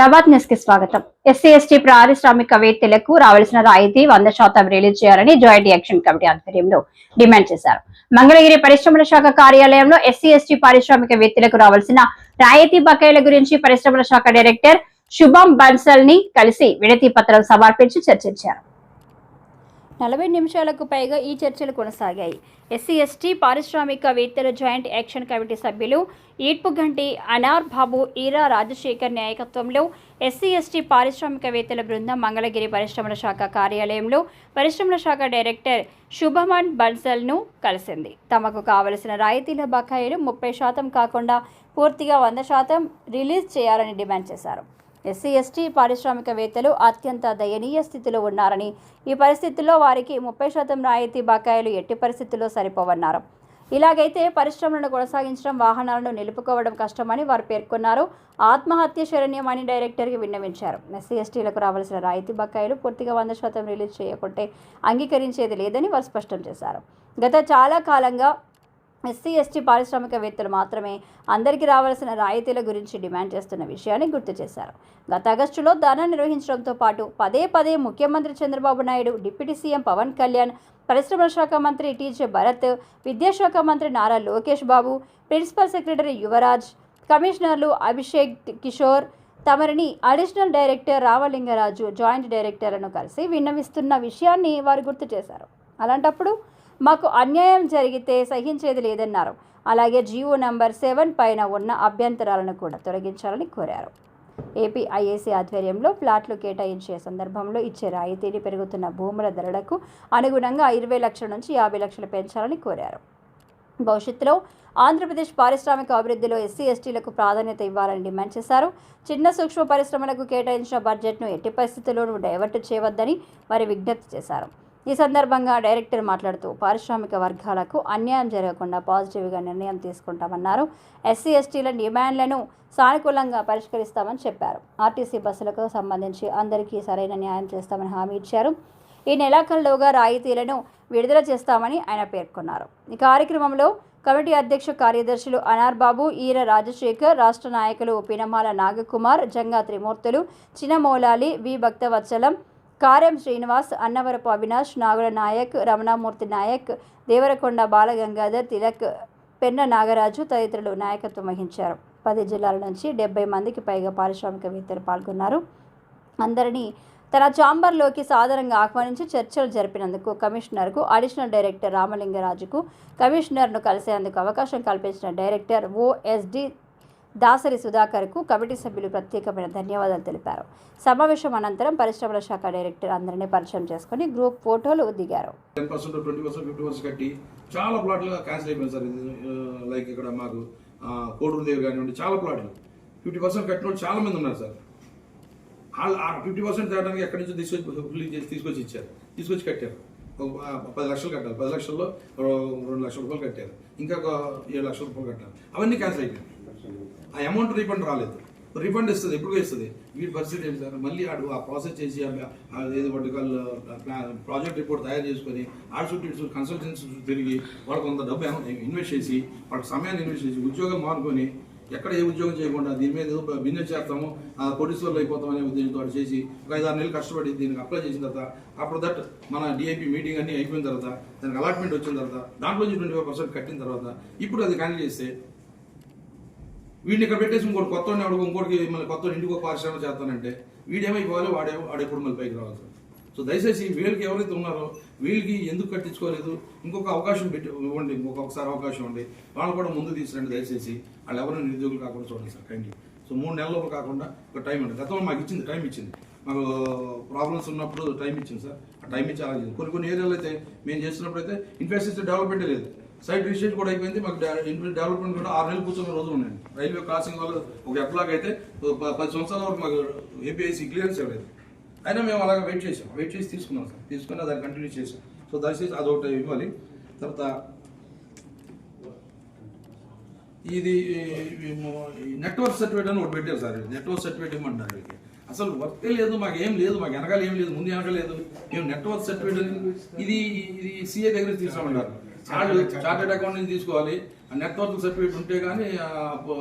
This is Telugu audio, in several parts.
ప్రభాత్ న్యూస్కి స్వాగతం. ఎస్సీ ఎస్టీ పారిశ్రామికవేత్తలకు రావాల్సిన రాయితీ వంద శాతం రిలీజ్ చేయాలని జాయింట్ యాక్షన్ కమిటీ ఆధ్వర్యంలో డిమాండ్ చేశారు. మంగళగిరి పరిశ్రమల శాఖ కార్యాలయంలో ఎస్సీ ఎస్టీ పారిశ్రామికవేత్తలకు రావాల్సిన రాయితీ బకాయిల గురించి పరిశ్రమల శాఖ డైరెక్టర్ శుభం బన్సల్ని కలిసి విడతి పత్రం సమర్పించి చర్చించారు. నలభై నిమిషాలకు పైగా ఈ చర్చలు కొనసాగాయి. ఎస్సీ ఎస్టీ పారిశ్రామికవేత్తల జాయింట్ యాక్షన్ కమిటీ సభ్యులు ఈడ్పుగంటి అనార్ బాబు ఈరా రాజశేఖర్ నాయకత్వంలో ఎస్సీ ఎస్టీ పారిశ్రామికవేత్తల బృందం మంగళగిరి పరిశ్రమల శాఖ కార్యాలయంలో పరిశ్రమల శాఖ డైరెక్టర్ శుభమన్ బన్సల్ను కలిసింది. తమకు కావలసిన రాయితీల బకాయిలు ముప్పై శాతం కాకుండా పూర్తిగా వంద శాతం రిలీజ్ చేయాలని డిమాండ్ చేశారు. ఎస్సీ ఎస్టీ పారిశ్రామికవేత్తలు అత్యంత దయనీయ స్థితిలో ఉన్నారని ఈ పరిస్థితుల్లో వారికి ముప్పై శాతం రాయితీ బకాయిలు ఎట్టి పరిస్థితుల్లో సరిపోవన్నారు. ఇలాగైతే పరిశ్రమలను కొనసాగించడం వాహనాలను నిలుపుకోవడం కష్టమని వారు పేర్కొన్నారు. ఆత్మహత్య శరణ్యమని డైరెక్టర్కి విన్నవించారు. ఎస్సీ ఎస్టీలకు రావాల్సిన రాయితీ బకాయిలు పూర్తిగా వంద శాతం రిలీజ్ చేయకుంటే అంగీకరించేది లేదని వారు స్పష్టం చేశారు. గత చాలా కాలంగా ఎస్సీ ఎస్టీ పారిశ్రామికవేత్తలు మాత్రమే అందరికీ రావాల్సిన రాయితీల గురించి డిమాండ్ చేస్తున్న విషయాన్ని గుర్తు చేశారు. గత ఆగస్టులో ధర్నా నిర్వహించడంతో పాటు పదే పదే ముఖ్యమంత్రి చంద్రబాబు నాయుడు డిప్యూటీ సీఎం పవన్ కళ్యాణ్ పరిశ్రమల శాఖ మంత్రి టీజే భరత్ విద్యాశాఖ మంత్రి నారా లోకేష్ బాబు ప్రిన్సిపల్ సెక్రటరీ యువరాజ్ కమిషనర్లు అభిషేక్ కిషోర్ తమరిని అడిషనల్ డైరెక్టర్ రామలింగరాజు జాయింట్ డైరెక్టర్లను కలిసి విన్నవిస్తున్న విషయాన్ని వారు గుర్తు చేశారు. అలాంటప్పుడు మాకు అన్యాయం జరిగితే సహించేది లేదన్నారు. అలాగే జీవో నంబర్ సెవెన్ పైన ఉన్న అభ్యంతరాలను కూడా తొలగించాలని కోరారు. ఏపీ ఐఏసీ ఆధ్వర్యంలో ప్లాట్లు కేటాయించే సందర్భంలో ఇచ్చే రాయితీని పెరుగుతున్న భూముల ధరలకు అనుగుణంగా ఇరవై లక్షల నుంచి యాభై లక్షలు పెంచాలని కోరారు. భవిష్యత్తులో ఆంధ్రప్రదేశ్ పారిశ్రామిక అభివృద్ధిలో ఎస్సీ ఎస్టీలకు ప్రాధాన్యత ఇవ్వాలని డిమాండ్ చేశారు. చిన్న సూక్ష్మ పరిశ్రమలకు కేటాయించిన బడ్జెట్ను ఎట్టి పరిస్థితుల్లోనూ డైవర్ట్ చేయవద్దని వారి విజ్ఞప్తి చేశారు. ఈ సందర్భంగా డైరెక్టర్ మాట్లాడుతూ పారిశ్రామిక వర్గాలకు అన్యాయం జరగకుండా పాజిటివ్గా నిర్ణయం తీసుకుంటామన్నారు. ఎస్సీ ఎస్టీల డిమాండ్లను సానుకూలంగా పరిష్కరిస్తామని చెప్పారు. ఆర్టీసీ బస్సులకు సంబంధించి అందరికీ సరైన న్యాయం చేస్తామని హామీ ఇచ్చారు. ఈ నెలాఖరులోగా రాయితీలను విడుదల చేస్తామని ఆయన పేర్కొన్నారు. ఈ కార్యక్రమంలో కమిటీ అధ్యక్ష కార్యదర్శులు అనార్బాబు ఈర రాజశేఖర్ రాష్ట్ర నాయకులు పినమాల నాగకుమార్ జంగా త్రిమూర్తులు చినమౌలాలి వి భక్తవత్సలం కార్యం శ్రీనివాస్ అన్నవరపు అవినాష్ నాగుల నాయక్ రమణామూర్తి నాయక్ దేవరకొండ బాలగంగాధర్ తిలక్ పెన్న నాగరాజు తదితరులు నాయకత్వం వహించారు. పది జిల్లాల నుంచి డెబ్బై మందికి పైగా పారిశ్రామికవేత్తలు పాల్గొన్నారు. అందరినీ తన చాంబర్లోకి సాధారణంగా ఆహ్వానించి చర్చలు జరిపినందుకు కమిషనర్కు అడిషనల్ డైరెక్టర్ రామలింగరాజుకు కమిషనర్ను కలిసేందుకు అవకాశం కల్పించిన డైరెక్టర్ ఓఎస్డి దాసరి సుధాకర్కు కమిటీ సభ్యులు ప్రత్యేకమైన ధన్యవాదాలు తెలిపారు. సమావేశం అనంతరం పరిశ్రమల శాఖ డైరెక్టర్ అందరినీ పరిచయం చేసుకుని గ్రూప్ ఫోటోలు దిగారు. Ten percent twenty percent fifty percent కట్టి చాలా ప్లాట్లు క్యాన్సిల్ అయిపోయింది సార్. లైక్ ఇక్కడ మాకు కోడూరు దేవి కానివ్వండి చాలా ప్లాట్లు. ఫిఫ్టీ పర్సెంట్ కట్టిన వాళ్ళు చాలా మంది ఉన్నారు సార్. వాళ్ళు ఆ ఫిఫ్టీ పర్సెంట్ తేడానికి ఎక్కడి నుంచి తీసుకొచ్చి తీసుకొచ్చి ఇచ్చారు. తీసుకొచ్చి కట్టారు. ఒక పది లక్షలు కట్టాలి పది లక్షల్లో రెండు లక్షల రూపాయలు కట్టారు. ఇంకా ఒక ఏడు లక్షల రూపాయలు కట్టాలి అవన్నీ క్యాన్సిల్ అయిపోయాయి ఆ అమౌంట్ రీఫండ్ రాలేదు. రీఫండ్ ఇస్తుంది ఎప్పుడు ఇస్తుంది? వీటి పరిస్థితి ఏంటి సార్? మళ్ళీ ఆడు ఆ ప్రాసెస్ చేసి ఏది వర్టికల్ ప్రాజెక్ట్ రిపోర్ట్ తయారు చేసుకొని ఆడు చుట్టూ ఇటు కన్సల్టెన్సీ తిరిగి వాళ్ళకి కొంత డబ్బు ఇన్వెస్ట్ చేసి వాళ్ళకి సమయాన్ని ఇన్వెస్ట్ చేసి ఉద్యోగం మానుకొని ఎక్కడ ఏ ఉద్యోగం చేయకుండా దీని మీద ఏదో బిజినెస్ చేస్తాము ఆ కోటీశ్వర్లు అయిపోతాం అనే ఉద్దేశంతో వాడు చేసి ఒక ఐదారు నెలలు కష్టపడి దీనికి అప్లై చేసిన తర్వాత అప్పుడు దట్ మన డిఐపి మీటింగ్ అన్ని అయిపోయిన తర్వాత దానికి అలాట్మెంట్ వచ్చిన తర్వాత దాంట్లో నుంచి ట్వంటీ ఫైవ్ పర్సెంట్ కట్టిన తర్వాత ఇప్పుడు అది క్యాన్సిల్ చేస్తే వీడిని ఇక్కడ పెట్టేసి ఇంకోటి కొత్త అడుగు ఇంకోటికి మళ్ళీ కొత్త ఇంటికి ఒక పరిశ్రమ చేస్తానంటే వీడేమైపోవాలి వాడే వాడెప్పుడు మళ్ళీ పైకి రావాలి సార్. సో దయచేసి వీళ్ళకి ఎవరైతే ఉన్నారో వీళ్ళకి ఎందుకు కట్టించుకోలేదు ఇంకొక అవకాశం పెట్టి ఇవ్వండి ఇంకొకసారి అవకాశం ఉండి వాళ్ళు కూడా ముందు తీసుకురండి దయచేసి. వాళ్ళు ఎవరైనా నిరుద్యోగులు కాకుండా చూడండి సార్ కైండ్లీ సో మూడు నెలల కాకుండా ఒక టైం అండి గతంలో మాకు ఇచ్చింది టైం ఇచ్చింది. మాకు ప్రాబ్లమ్స్ ఉన్నప్పుడు టైం ఇచ్చింది సార్. ఆ టైం ఇచ్చి అలాగే కొన్ని కొన్ని ఏరియాలో అయితే మేము చేస్తున్నప్పుడు అయితే ఇన్ఫ్రాస్ట్రక్చర్ డెవలప్మెంటే లేదు. సైట్ రిజిస్ట్రేషన్ కూడా అయిపోయింది. మాకు డెవలప్మెంట్ కూడా ఆరు నెలలు కూర్చున్న రోజులు ఉన్నాయండి రైల్వే క్రాసింగ్ వల్ల ఒక ఎట్లాగ్ అయితే పది సంవత్సరాల వరకు మాకు ఏపీఐసి క్లియరెన్స్ ఇవ్వలేదు. అయినా మేము అలాగే వెయిట్ చేసాం. వెయిట్ చేసి తీసుకున్నాం సార్. తీసుకుని దాన్ని కంటిన్యూ చేసాం. సో దయచేసి అదొకటి ఇవ్వాలి. తర్వాత ఇది నెట్వర్క్ సర్టిఫికేట్ అని ఒకటి పెట్టారు సార్. నెట్వర్క్ సర్టిఫికేట్ ఇవ్వమంటారు వీళ్ళకి. అసలు వర్కే లేదు మాకు ఏం లేదు మాకు వెనకాల ఏం లేదు ముందు వెనక లేదు. మేము నెట్వర్క్ సర్టిఫికేట్ ఇది ఇది సిఏ దగ్గర చార్టెడ్ అకౌంట్ నుంచి తీసుకోవాలి. ఆ నెట్వర్క్ సర్టిఫికేట్ ఉంటే కానీ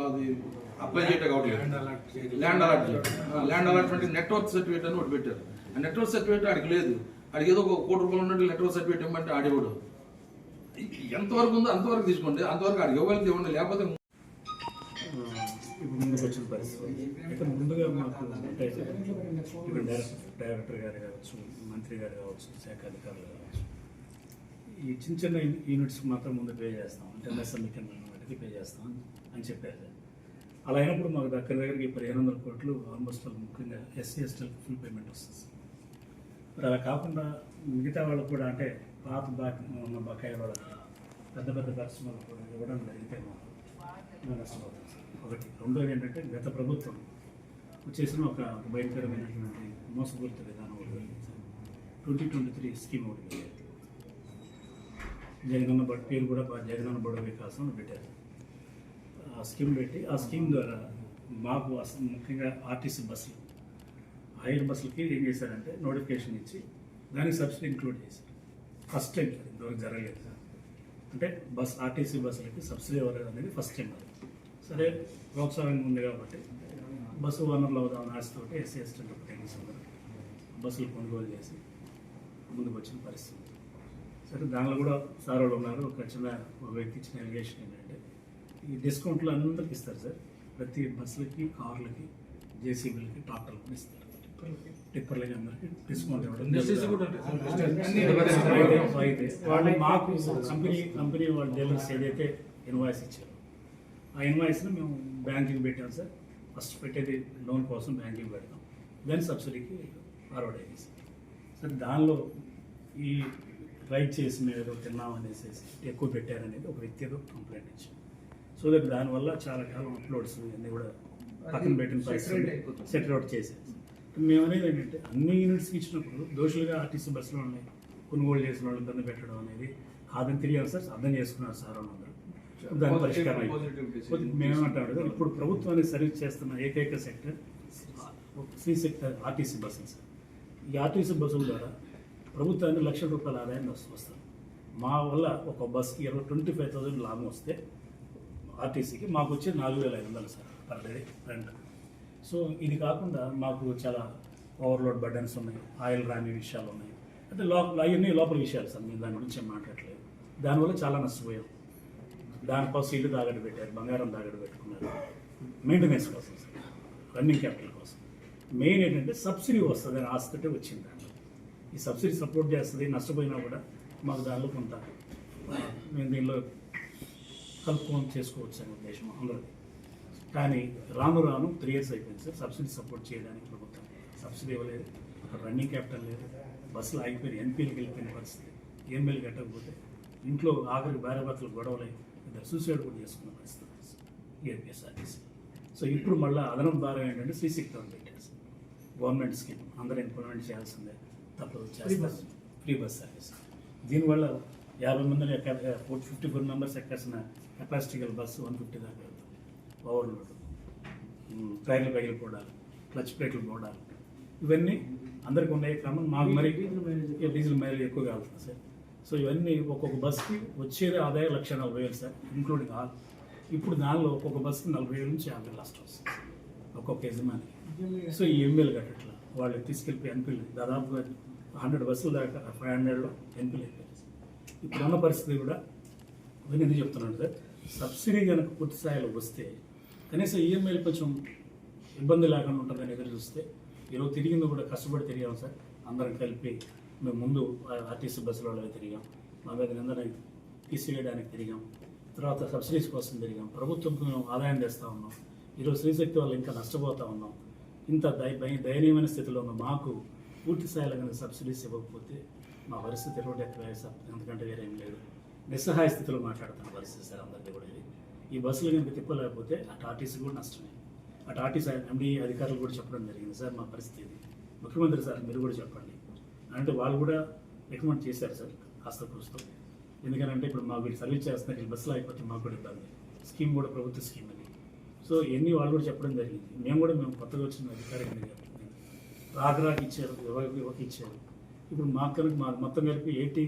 అది అప్లై చేయటం కావట్లేదు. Land allotment land allotment network certificate అని ఒకటి పెట్టారు. ఆ నెట్వర్క్ సర్టిఫికేట్ ఆడికి లేదు. ఆడికి ఏదో ఒక కోటి రూపాయలు ఉన్నట్టు నెట్వర్క్ సర్టిఫికేట్ ఇవ్వమంటే ఆడేవాడు. ఎంతవరకు ఉందో అంతవరకు తీసుకోండి. అంతవరకు ఆడికి ఇవ్వగలిగితే ఇవ్వండి. లేకపోతే ఇప్పుడు ముందుకు వచ్చిన పరిస్థితి. అయితే ముందుగా మాకు డైరెక్టర్ గారు కావచ్చు మంత్రి గారు కావచ్చు శాఖ అధికారులు కావచ్చు ఈ చిన్న చిన్న యూనిట్స్ మాత్రం ముందు పే చేస్తాం. అంటే ఎంఎస్ఎంఈ కింద వాటికి పే చేస్తాం అని చెప్పారు. అలా అయినప్పుడు మాకు దగ్గర దగ్గరికి పదిహేను వందల కోట్లు ఆల్మోస్ట్ ముఖ్యంగా ఎస్సీ ఎస్టీలకు ఫుల్ పేమెంట్ వస్తుంది మరి అలా కాకుండా మిగతా వాళ్ళకు కూడా అంటే పాత బాకీ ఉన్న బకాయి వాళ్ళకి పెద్ద పెద్ద పరిశ్రమలు కూడా ఇవ్వడం జరిగితే మాకు మేము నష్టపోతాం సార్. ఒకటి. రెండోది ఏంటంటే గత ప్రభుత్వం చేసిన ఒక భయంకరమైనటువంటి మోసపూరిత విధానం ఒకటి. ట్వంటీ ట్వంటీ త్రీ స్కీమ్ ఒకటి. జగనన్న బడి పేరు కూడా జగనన్న బడి వికాసం అని పెట్టారు. ఆ స్కీమ్ పెట్టి ఆ స్కీమ్ ద్వారా మాకు ముఖ్యంగా ఆర్టీసీ బస్సులు హైర్ బస్సులకి ఏం చేశారంటే నోటిఫికేషన్ ఇచ్చి దానికి సబ్సిడీ ఇంక్లూడ్ చేశారు. ఫస్ట్ టైం సార్ ఇంతవరకు జరగలేదు. అంటే బస్ ఆర్టీసీ బస్సులకి సబ్సిడీ ఇవ్వలేదు అనేది ఫస్ట్ టైం సరే ప్రోత్సాహంగా ఉంది కాబట్టి బస్సు ఓనర్లు అవుదామని ఆశతో ఎస్సీ ఎస్టీ టెన్స్ అందరూ బస్సులు కొనుగోలు చేసి ముందుకు వచ్చిన పరిస్థితి. సరే దానిలో కూడా సార్ వాళ్ళు ఉన్నారు. ఒక చిన్న ఒక వ్యక్తి ఇచ్చిన ఎలిగేషన్ ఏంటంటే ఈ డిస్కౌంట్లు అందరికి ఇస్తారు సార్. ప్రతి బస్సులకి కార్లకి జేసీబీలకి ట్రాక్టర్లకి ఇస్తారు. టిప్పర్లకి అందరికి డిస్కౌంట్ ఇవ్వడం అయితే- వాళ్ళు మాకు కంపెనీ కంపెనీ వాళ్ళ డీలర్స్ ఏదైతే ఇన్వాయిస్ ఇచ్చారో ఆ ఇన్వాయిస్ని మేము బ్యాంకుకి పెట్టాం సార్. ఫస్ట్ పెట్టేది లోన్ కోసం బ్యాంకుకి పెడతాం. దెన్ సబ్సిడీకి ఫార్వర్డ్ అయ్యింది సార్. సార్ దానిలో ఈ రైట్ చేసి మేము ఏదో తిన్నాం అనేసి ఎక్కువ పెట్టారనేది ఒక వ్యక్తి ఏదో కంప్లైంట్ ఇచ్చాం సో దట్ దానివల్ల చాలా కాలం అప్లోడ్స్ అన్నీ కూడా పక్కన పెట్టిన పరిస్థితి సెటిల్ అవుట్ చేసేది మేము అనేది ఏంటంటే అన్ని యూనిట్స్కి ఇచ్చినప్పుడు దోషులుగా ఆర్టీసీ బస్సులో ఉన్నాయి. కొనుగోలు చేసిన వాళ్ళు ఇబ్బంది పెట్టడం అనేది కాదని తెలియాలి సార్. అర్థం చేసుకున్నారు సార్ వాళ్ళందరూ దాని పరిష్కారం. మేమేమంటాడు ఇప్పుడు ప్రభుత్వాన్ని సర్వీస్ చేస్తున్న ఏకైక సెక్టర్ సి సెక్టర్ ఆర్టీసీ బస్సులు సార్ ఈ ఆర్టీసీ బస్సుల ద్వారా ప్రభుత్వానికి లక్ష రూపాయల ఆదాయం వస్తుంది. మా వల్ల ఒక బస్కి ఇరవై ట్వంటీ ఫైవ్ థౌసండ్ లాభం వస్తే ఆర్టీసీకి మాకు వచ్చే నాలుగు వేల ఐదు వందలు sir per day rent. So ఇది కాకుండా మాకు చాలా ఓవర్లోడ్ బర్డన్స్ ఉన్నాయి ఆయిల్ రాని విషయాలు ఉన్నాయి. అంటే లోపల అవన్నీ లోపల విషయాలు సార్ మేము దాని గురించి మాట్లాడలేదు దానివల్ల చాలా నష్టపోయాం. దానికోసం ఇల్లు తాగట్టు పెట్టారు బంగారం తాగట్టు పెట్టుకున్నారు. మెయింటెనెన్స్ కోసం సార్ రన్నింగ్ క్యాపిటల్ కోసం. మెయిన్ ఏంటంటే సబ్సిడీ వస్తుంది అని ఆశతోటే వచ్చింది. ఈ సబ్సిడీ సపోర్ట్ చేస్తుంది నష్టపోయినా కూడా మాకు దానిలో కొంత మేము దీనిలో కలుపుకొని చేసుకోవచ్చు అనే ఉద్దేశం అందరూ కానీ రాను రాను త్రీ ఇయర్స్ అయిపోయింది సార్ సబ్సిడీ సపోర్ట్ చేయడానికి ప్రభుత్వం. సబ్సిడీ ఇవ్వలేదు అక్కడ రన్నింగ్ క్యాపిటల్ లేదు బస్సులు ఆగిపోయిన ఎంపీలకు వెళ్ళిపోయిన పరిస్థితి. ఎంఎల్ కట్టకపోతే ఇంట్లో ఆఖరికి భార్య భర్తలు గొడవలై ఇద్దరు సూసైడ్ కూడా చేసుకున్న పరిస్థితి. ఏపీఎస్ఆర్టీసీ సో ఇప్పుడు మళ్ళీ అదనపు భారం ఏంటంటే శ్రీ సెక్టర్ పెట్టారు గవర్నమెంట్ స్కీమ్ అందరూ ఇంప్లిమెంట్ చేయాల్సిందే. తప్పదు. ఫ్రీ బస్ సర్వీస్ దీనివల్ల యాభై మందిని ఎక్క ఫిఫ్టీ ఫోర్ మెంబర్స్ ఎక్కాల్సిన కెపాసిటీ గల బస్సు వన్ ఫిఫ్టీ దాకా వెళ్తాం ఓవర్లోడ్. టైర్లు పగిలిపోవడాలు క్లచ్ ప్లేట్లు పోవడాలు. ఇవన్నీ అందరికీ ఉన్నాయి. కామన్ మాకు మరి డీజిల్ మైలేజ్ ఎక్కువ. కావాలి సార్. సో ఇవన్నీ ఒక్కొక్క బస్కి వచ్చేది ఆదాయం లక్ష నలభై వేలు సార్ ఇంక్లూడింగ్ ఆల్. ఇప్పుడు దానిలో ఒక్కొక్క బస్కి నలభై వేల నుంచి యాభై నష్టం వస్తుంది ఒక్కొక్క యజమానికి. సో ఈ ఎంఎల్ కట్టట్లా వాళ్ళు తీసుకెళ్ళిపోయి ఎన్పీలు దాదాపుగా హండ్రెడ్ బస్సులు దాకా ఫైవ్ హండ్రెడ్లో ఎన్పీలు అయిపోయాయి ఇప్పుడున్న పరిస్థితి కూడా నేను ఎందుకు చెప్తున్నాను సార్ సబ్సిడీ కనుక పూర్తి స్థాయిలో వస్తే కనీసం ఈఎంఐలు కొంచెం ఇబ్బంది లేకుండా ఉంటుందని ఎదురు చూస్తే ఈరోజు తిరిగింది కూడా కష్టపడి తిరిగాం సార్. అందరం కలిపి మేము ముందు ఆర్టీసీ బస్సులలో తిరిగాం. మా మీద నిందన తీసివేయడానికి తిరిగాం. తర్వాత సబ్సిడీస్ కోసం తిరిగాం. ప్రభుత్వంకి మేము ఆదాయం తెస్తూ ఉన్నాం. ఈరోజు శ్రీశక్తి వల్ల ఇంకా నష్టపోతూ ఉన్నాం. ఇంత దయ- దయనీయమైన స్థితిలో ఉన్న మాకు పూర్తి స్థాయిలో కనుక సబ్సిడీస్ ఇవ్వకపోతే మా పరిస్థితి ఎటువంటి ఎక్కడ ఎందుకంటే వేరే లేదు. నిస్సహాయ స్థితిలో మాట్లాడుతున్న పరిస్థితి సార్ అందరికీ కూడా ఇది. ఈ బస్సులు కనుక తిప్పలేకపోతే అటు ఆర్టీసీ కూడా నష్టమే. అటు ఆర్టీసీ ఎండి అధికారులు కూడా చెప్పడం జరిగింది సార్ మా పరిస్థితి ఇది. ముఖ్యమంత్రి సార్ మీరు కూడా చెప్పండి. అంటే వాళ్ళు కూడా రికమెండ్ చేశారు సార్ కాస్త కూస్తో. ఎందుకంటే ఇప్పుడు మాకు వీళ్ళు సర్వీస్ చేస్తున్నారు వీళ్ళు బస్సులు అయిపోతే మాకు కూడా ఇబ్బంది. స్కీమ్ కూడా ప్రభుత్వ స్కీమ్ అని సో ఇవన్నీ వాళ్ళు కూడా చెప్పడం జరిగింది. మేము కూడా మేము కొత్తగా వచ్చిన అధికారి రాక ఇచ్చారు ఎవరికి ఎవరికి ఇచ్చారు. ఇప్పుడు మా కనుక మా మొత్తం కలిపి ఎయిటీ